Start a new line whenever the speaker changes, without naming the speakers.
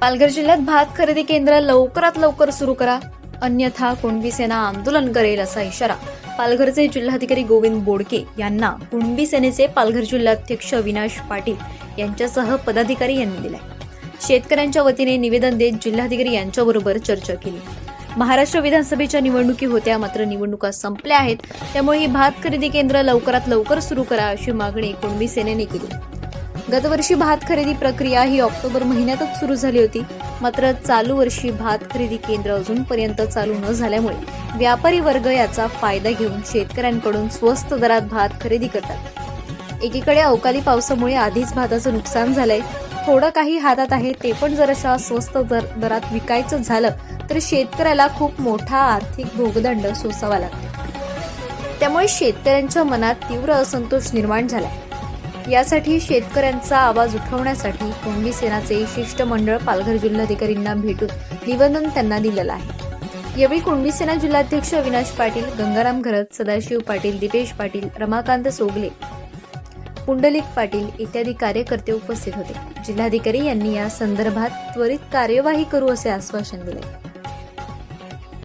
पालघर जिल्ह्यात भात खरेदी केंद्र लवकरात लवकर सुरू करा. अन्यथा कुणबी सेना आंदोलन करेल असा इशारा पालघरचे जिल्हाधिकारी गोविंद बोडके यांना कुणबी सेनेचे पालघर जिल्हाध्यक्ष अविनाश पाटील यांच्यासह पदाधिकारी यांनी दिलाय. शेतकऱ्यांच्या वतीने निवेदन देत जिल्हाधिकारी यांच्याबरोबर चर्चा केली. महाराष्ट्र विधानसभेच्या निवडणुकी होत्या मात्र निवडणुका संपल्या आहेत. त्यामुळे ही भात खरेदी केंद्र लवकरात लवकर सुरू करा अशी मागणी कुणबी सेनेने केली. गतवर्षी भात खरेदी प्रक्रिया ही ऑक्टोबर महिन्यातच सुरू झाली होती. मात्र चालू वर्षी भात खरेदी केंद्र अजूनपर्यंत चालू न झाल्यामुळे व्यापारी वर्ग याचा फायदा घेऊन शेतकऱ्यांकडून स्वस्त दरात भात खरेदी करतात. एकीकडे अवकाळी पावसामुळे आधीच भाताचं नुकसान झालंय. थोडं काही हातात आहे ते पण जर अशा स्वस्त दर दरात विकायचं झालं तर शेतकऱ्याला खूप मोठा आर्थिक भोगदंड सोसावा लागतो. त्यामुळे शेतकऱ्यांच्या मनात तीव्र असंतोष निर्माण झालाय. यासाठी शेतकऱ्यांचा आवाज उठवण्यासाठी कुणबी सेनाचे शिष्टमंडळ पालघर जिल्हाधिकारींना भेटून निवेदन त्यांना दिलेलं आहे. यावेळी कुणबी सेना जिल्हाध्यक्ष अविनाश पाटील गंगाराम घरत सदाशिव पाटील दिपेश पाटील रमाकांत सोगले पुंडलिक पाटील इत्यादी कार्यकर्ते उपस्थित होते. जिल्हाधिकारी यांनी या संदर्भात त्वरित कार्यवाही करू असे आश्वासन दिले.